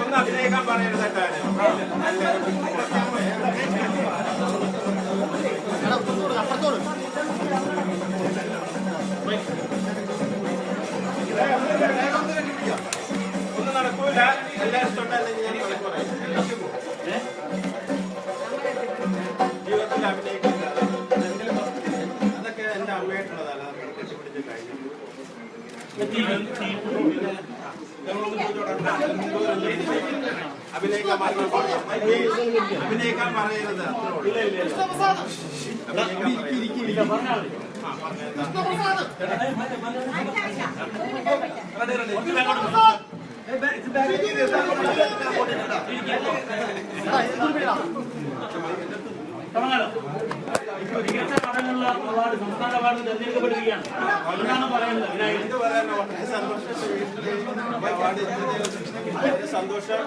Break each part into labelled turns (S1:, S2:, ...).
S1: ഒന്ന് അഭിനയിക്കാൻ പറയരുതായിട്ട് ഒന്നും നടക്കൂല. എല്ലാവരും തൊട്ടല്ലെങ്കിൽ ഞാൻ പറയും. അഭിനയിക്കാൻ അഭിനയിക്കാൻ പറയരുത് അത്രേ
S2: മികച്ച പഠനമുള്ള അവാർഡ് സംസ്ഥാന അവാർഡ് തെരഞ്ഞെടുക്കപ്പെട്ടിരിക്കുകയാണ് എന്താണ് പറയുന്നത്. വിനായകൻ
S1: വളരെ സന്തോഷം.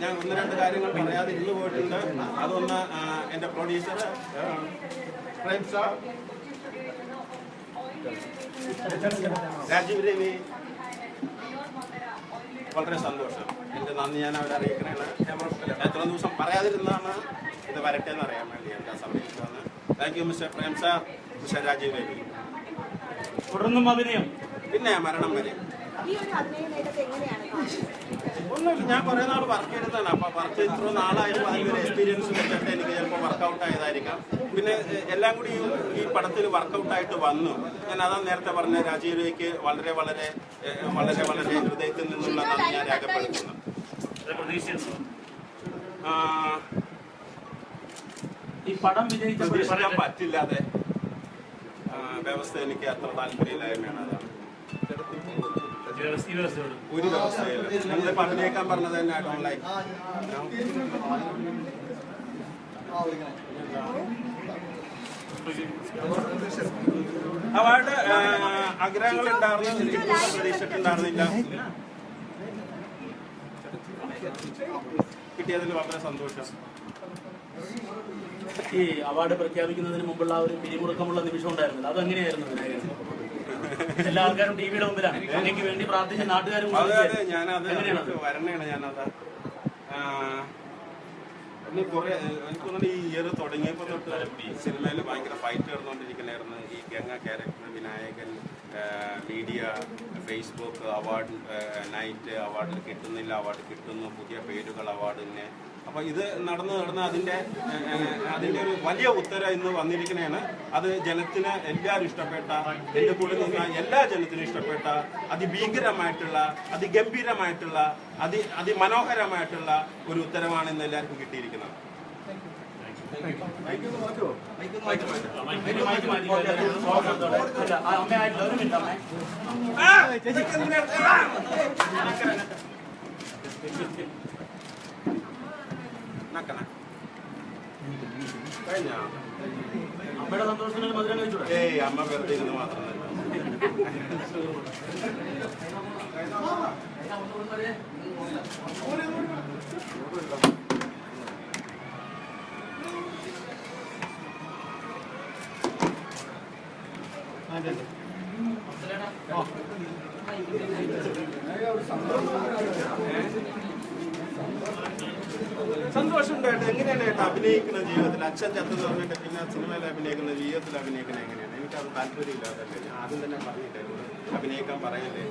S1: ഞാൻ ഒന്ന് രണ്ട് കാര്യങ്ങൾ പറയാതെ ഇരുന്ന് പോയിട്ടുണ്ട്. അതൊന്ന് എന്റെ പ്രൊഡ്യൂസർ പ്രേം സാർ. രാജീവ് രവി. വളരെ സന്തോഷം. എന്റെ നന്ദി ഞാൻ അവരെ അറിയിക്കണേണ്. എത്ര ദിവസം പറയാതിരുന്നാണ് ഇത് വരട്ടെ എന്ന് അറിയാൻ വേണ്ടി എന്റെ സമയത്താണ്. Thank you mister Prem sir mister Rajeev Ravi
S2: തുടർന്നും അഭിനയം
S1: പിന്നെ മരണം വരെ.
S3: ഈ ഒരു അഭിനയ നേട്ടത്തെ എങ്ങനെയാണ് കാണുന്നത്?
S1: ഒന്നുമില്ല ഞാൻ കുറേ നാൾ വർക്ക് ചെയ്തതാണ് അപ്പൊ വർക്ക് ഇത്ര നാളായാലും അതിന്റെ ഒരു എക്സ്പീരിയൻസ് വെച്ചിട്ട് എനിക്ക് ചിലപ്പോൾ വർക്കൗട്ട് ആയതായിരിക്കാം. പിന്നെ എല്ലാം കൂടി ഈ- പടത്തിൽ വർക്കൗട്ട് ആയിട്ട് വന്നു. ഞാൻ അതാ നേരത്തെ പറഞ്ഞ രാജീവ് വളരെ വളരെ വളരെ വളരെ ഹൃദയത്തിൽ നിന്നുള്ള നന്ദി ഞാൻ രേഖപ്പെടുത്തുന്നു. ആ,
S2: ഈ പടം
S1: പറയാൻ പറ്റില്ലാതെ വ്യവസ്ഥ എനിക്ക് അത്ര താല്പര്യമില്ലായ്മയാണ് അതാണ്. ഒരു വ്യവസ്ഥയില്ല നിങ്ങൾ പറഞ്ഞേക്കാൻ പറഞ്ഞത് തന്നെ ഐ ഡോണ്ട് ലൈക്ക് അവാർഡ് ആഗ്രഹങ്ങൾ ഉണ്ടായിരുന്നു പ്രതീക്ഷിച്ചിട്ടുണ്ടായിരുന്നില്ല. കിട്ടിയതിൽ വളരെ സന്തോഷം.
S2: ഈ അവാർഡ് പ്രഖ്യാപിക്കുന്നതിന് മുമ്പുള്ള ആ ഒരു പിരിമുറുക്കമുള്ള നിമിഷം ഉണ്ടായിരുന്നില്ല. അതെങ്ങനെയായിരുന്നു അങ്ങനെയായിരുന്നു എല്ലാ ആൾക്കാരും ടി വിയുടെ മുമ്പിലാണ്. എനിക്ക് വേണ്ടി പ്രാർത്ഥിച്ച നാട്ടുകാരും
S1: അതെ അതെ വരണേണ് ഞാനത്. പിന്നെ കുറെ എനിക്ക് തോന്നുന്നു ഈ ഇയർ തുടങ്ങിയപ്പോൾ തൊട്ട് സിനിമയിൽ ഭയങ്കര ഫൈറ്റ് നടന്നുകൊണ്ടിരിക്കണായിരുന്നു ഈ Ganga character Vinayakan media Facebook award night അവാർഡിൽ കിട്ടുന്നില്ല അവാർഡ് കിട്ടുന്നു പുതിയ പേരുകൾ അവാർഡിന് അപ്പോൾ ഇത് നടന്ന് നടന്ന് ആ, അതിന്റെ ഒരു വലിയ ഉത്തരം ഇന്ന് വന്നിരിക്കുന്നതാണ് അത് ജനത്തിന് എല്ലാവരും ഇഷ്ടപ്പെട്ട എന്റെ കൂടെ നിന്ന എല്ലാ ജനത്തിനും ഇഷ്ടപ്പെട്ട അതിഭീകരമായിട്ടുള്ള അതിഗംഭീരമായിട്ടുള്ള അതി അതിമനോഹരമായിട്ടുള്ള ഒരു ഉത്തരമാണ് ഇന്ന് എല്ലാവർക്കും കിട്ടിയിരിക്കുന്നത്.
S2: അമ്മയുടെ സന്തോഷത്തിന് മധുരം കഴിച്ചു
S1: ഏയ് അമ്മ വെറുതെ ഇരുന്ന് മാത്രം തന്നെ സന്തോഷമുണ്ട് ഏട്ടാ എങ്ങനെയാണ് ഏട്ടാ അഭിനയിക്കുന്ന ജീവിതത്തിൽ? അച്ഛൻ ചത്തെന്ന് പറഞ്ഞിട്ട് പിന്നെ സിനിമയിൽ അഭിനയിക്കുന്ന ജീവിതത്തിൽ അഭിനയിക്കുന്നത് എങ്ങനെയാണ്? എനിക്ക് താല്പര്യമില്ലാതല്ലേ ഞാൻ ആദ്യം തന്നെ പറഞ്ഞിട്ടായിരുന്നു അഭിനയിക്കാൻ പറയല്ലേ?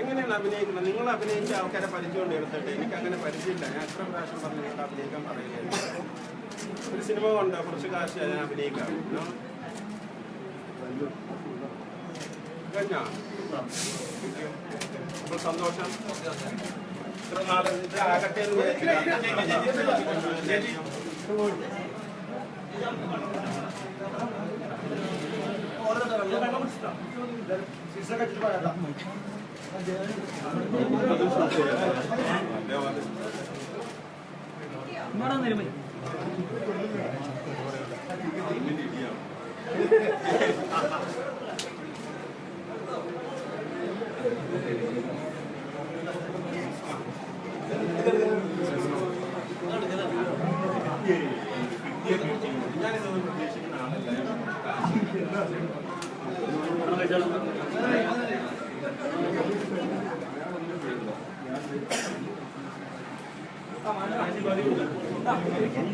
S1: എങ്ങനെയാണ് അഭിനയിക്കുന്നത്? നിങ്ങൾ അഭിനയിച്ച ആൾക്കാരെ പരിചയമുണ്ട് എടുത്തിട്ട്. എനിക്ക് അങ്ങനെ പരിചയമില്ല. ഞാൻ എത്ര പ്രാവശ്യം പറഞ്ഞിട്ട് അഭിനയിക്കാൻ പറയില്ലേ? ഒരു സിനിമ കൊണ്ട്? കുറച്ച് കാശ് ഞാൻ അഭിനയിക്കാം. സന്തോഷം. ഇത്ര നാളെ ആകട്ടെ. അതും ഷൂട്ട്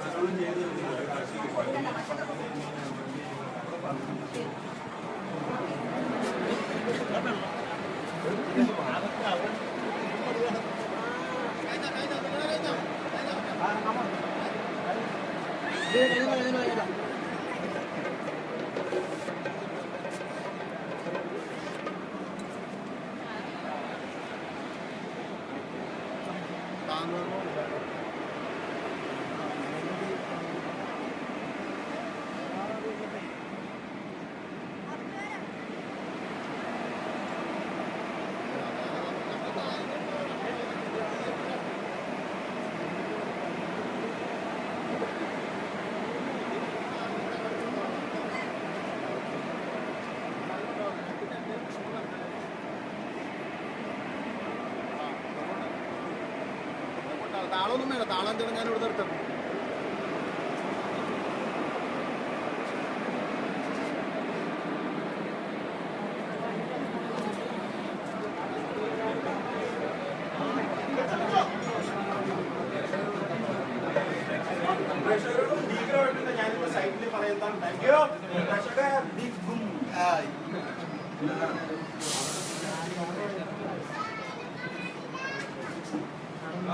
S4: താളൊന്നും വേണ്ട. താളം ഞാൻ ഇവിടെ നിർത്തണം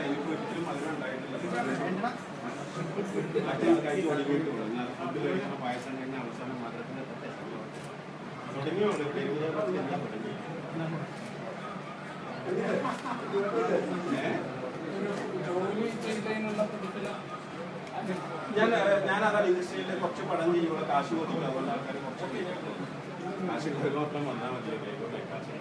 S1: എനിക്ക് ഒരിക്കലും മധുരം ഉണ്ടായിട്ടില്ല. മറ്റേ കൈ ഒടുങ്ങിയിട്ടുള്ളൂ എന്നാൽ ഫുഡ് കഴിക്കുന്ന പായസം കഴിഞ്ഞ അവസാനം മധുരത്തിന്റെ തുടങ്ങിയുള്ളൂ പെരുകുതോട്ടത്തിൽ ഞാൻ തുടങ്ങി? ഞാൻ ഞാൻ അതാണ് ഇൻഡസ്ട്രിയിൽ കുറച്ച് പടം ചെയ്യുമ്പോൾ കാശ് കൊടുക്കുക അതുകൊണ്ട് ആൾക്കാർ കുറച്ചൊക്കെ. കാശ് കൊടുക്കും വന്നാൽ മതി കാശ്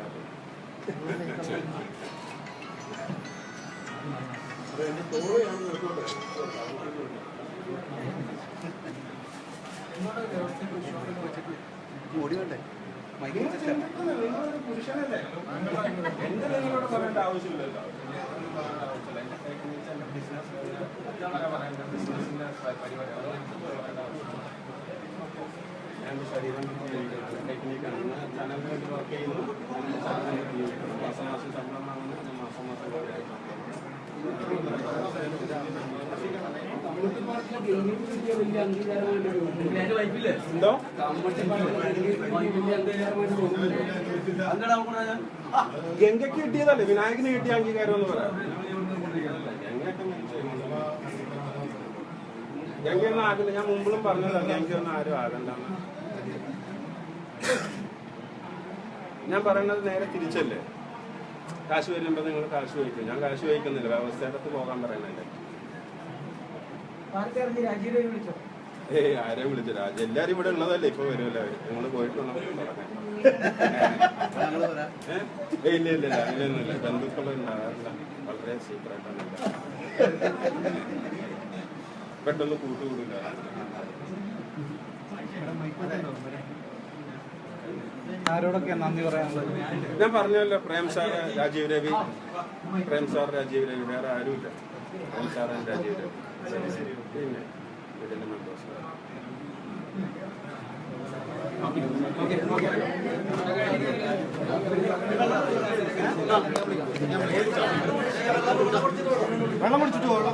S1: നിങ്ങളൊരു പുരുഷനല്ലേ പറയേണ്ട ആവശ്യമില്ലല്ലോ ശരീരം ടെക്നിക്കാണ് വർക്ക് ചെയ്യുന്നു മാസം മാസം ശമ്പളം വാങ്ങുന്നു മാസം മാസം എന്തോ? ഗംഗയ്ക്ക് കിട്ടിയതല്ലേ? വിനായകന് കിട്ടിയ അംഗീകാരം എന്ന് പറയാം. ഗംഗയൊന്നും ആകില്ല ഞാൻ മുമ്പിലും പറഞ്ഞതല്ല ഒന്നും ആരും ആകണ്ടെന്ന്. ഞാൻ പറയുന്നത് നേരെ തിരിച്ചല്ലേ? കാശ് വരുമ്പോൾ നിങ്ങൾ കാശ് വഹിക്കും ഞാൻ കാശ് വഹിക്കുന്നില്ല വ്യവസ്ഥയുടെ പോകാൻ പറയുന്നില്ല ഏയ് ആരെ വിളിച്ചു? രാജ എല്ലാരും ഇവിടെ ഉള്ളതല്ലേ? ഇപ്പൊ വരുമല്ലോ അവർ നിങ്ങൾ പോയിട്ടുള്ള ഇല്ല ഇല്ല അങ്ങനെയൊന്നുമില്ല ബന്ധുക്കളുണ്ടാകാറില്ല വളരെ സീക്രട്ടാണ് പെട്ടെന്ന് കൂട്ടുകൂടില്ല.
S4: നന്ദി പറയാനുള്ളത്?
S1: ഞാൻ പറഞ്ഞല്ലോ പ്രേം സാർ രാജീവ് രവി. പ്രേം സാർ രാജീവ് രവി വേറെ ആരുമില്ല. പ്രേം സാർ രാജീവ് രവി. പിന്നെ മെമ്പേഴ്സ്
S4: വെള്ളം കുടിച്ചിട്ട് പോകണം